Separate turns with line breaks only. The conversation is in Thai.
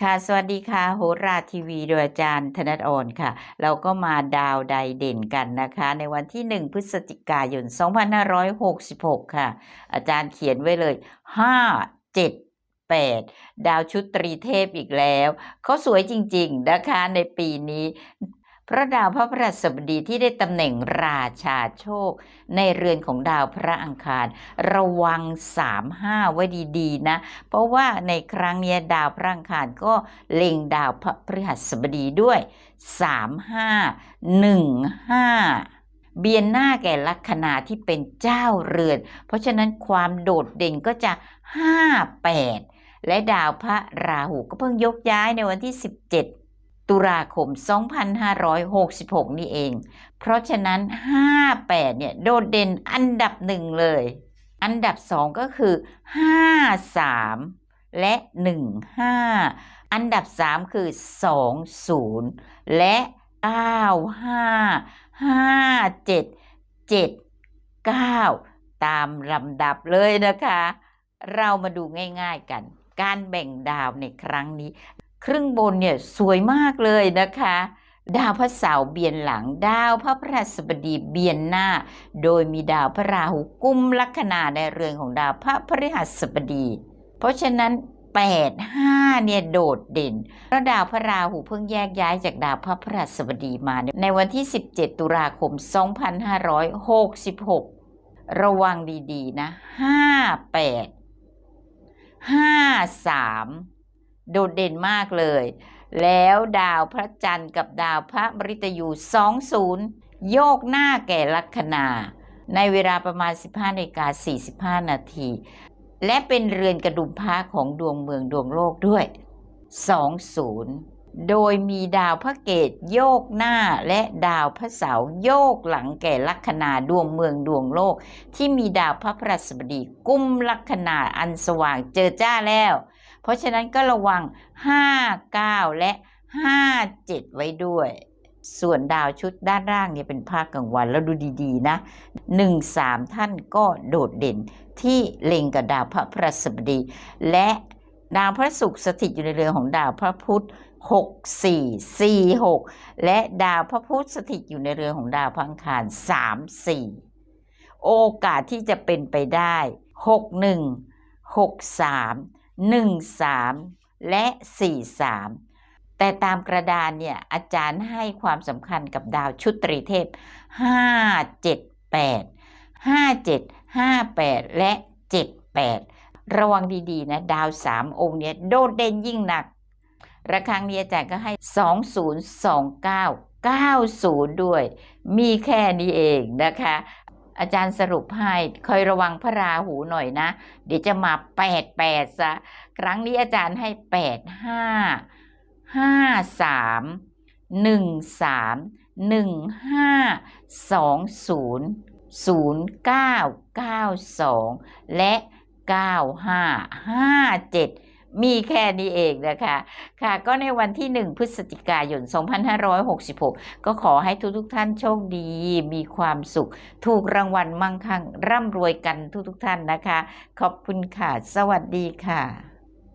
ค่ะ สวัสดีค่ะ โหราทีวีโดยอาจารย์ธนัทอ่อนค่ะ เราก็มาดาวใดเด่นกันนะคะ ในวันที่ 1 พฤศจิกายน 2566 ค่ะ อาจารย์เขียนไว้เลย 5 7 8 ดาวชุดตรีเทพอีกแล้ว เขาสวยจริง ๆ นะคะ ในปีนี้ พระดาวพระพฤหัสบดีที่ได้ตำแหน่งราชาโชค ในเรือนของดาวพระอังคาร ระวัง3-5ไว้ดีๆนะ เพราะว่าในครั้งนี้ดาวพระอังคารก็เล็งดาวพระพฤหัสบดีด้วย3 5 1 5เบียนหน้าแก่ลัคนาที่เป็นเจ้าเรือน เพราะฉะนั้นความโดดเด่นก็จะ5 8และดาวพระราหูก็เพิ่งยกย้ายในวันที่17 ตุลาคม 2566 นี่เอง เพราะฉะนั้น 58 เนี่ย โดดเด่นอันดับหนึ่งเลย อันดับสองก็คือ 53 และ 15 อันดับ3คือ 20 และ 95 57 79 ตามลำดับเลยนะคะ เรามาดูง่ายๆกัน การแบ่งดาวในครั้งนี้ ครึ่งบนเนี่ยสวยมากเลยนะคะ ดาวพระเสาร์เบียนหลังดาวพระพฤหัสบดีเบียนหน้า โดยมีดาวพระราหูกุมลัคนาในเรือนของดาวพระพฤหัสบดี เพราะฉะนั้น8 5เนี่ยโดดเด่นเพราะดาวพระราหูเพิ่งแยกย้ายจากดาวพระพฤหัสบดีมา ในวันที่ 17 ตุลาคม 2566 ระวังดีๆนะ 58 53 โดดเด่นมากเลย แล้วดาวพระจันทร์กับดาวพระมฤตยู 20 โยกหน้าแก่ลัคนา ในเวลาประมาณ 15นาฬิกา45 นาที และเป็นเรือนกระดุมพระของดวงเมืองดวงโลกด้วย 20 โดยมีดาวพระเกตโยกหน้าและดาวพระเสาร์โยกหลังแก่ลัคนาดวงเมืองดวงโลก ที่มีดาวพระพฤหัสบดี กุมลัคนาอันสว่างเจอจ้าแล้ว เพราะฉะนั้นก็ระวัง 5 9 และ 5 7 ไว้ด้วย ส่วนดาวชุดด้านล่างเนี่ยเป็นภาคกลางวันแล้วดูดีๆนะ 1 3 ท่านก็โดดเด่นที่เล็งกับดาวพระพฤหัสบดี และดาวพระศุกร์สถิตอยู่ในเรือนของดาวพระพุธ6 4 4 6และดาวพระพุธสถิตอยู่ในเรือนของดาวพระอังคาร3 4โอกาสที่จะเป็นไปได้6 1 6 3 1 3 และ 4 3 แต่ตามกระดานเนี่ยอาจารย์ให้ความสำคัญกับดาวชุดตรีเทพ 5 7 8 5 7 5 8 และ 7 8 ระวังดีๆนะดาว3องค์เนี่ยโดดเด่นยิ่งหนัก ระครั้งนี้อาจารย์ก็ให้ 2029 90 ด้วย มีแค่นี้เองนะคะ อาจารย์สรุปให้คอยระวังพระราหูหน่อยนะ เดี๋ยวจะมาแปดแปดซะ ครั้งนี้อาจารย์ให้แปดห้าห้าสามหนึ่งสามหนึ่งห้าสองศูนย์ศูนย์เก้าเก้าสองและเก้าห้าห้าเจ็ด มีแค่นี้เองนะคะค่ะ ก็ในวันที่ 1 พฤศจิกายน 2566 ก็ขอให้ทุกทุกท่านโชคดี มีความสุข ถูกรางวัลมั่งคั่งร่ำรวยกันทุกทุกท่านนะคะ ขอบคุณค่ะ สวัสดีค่ะ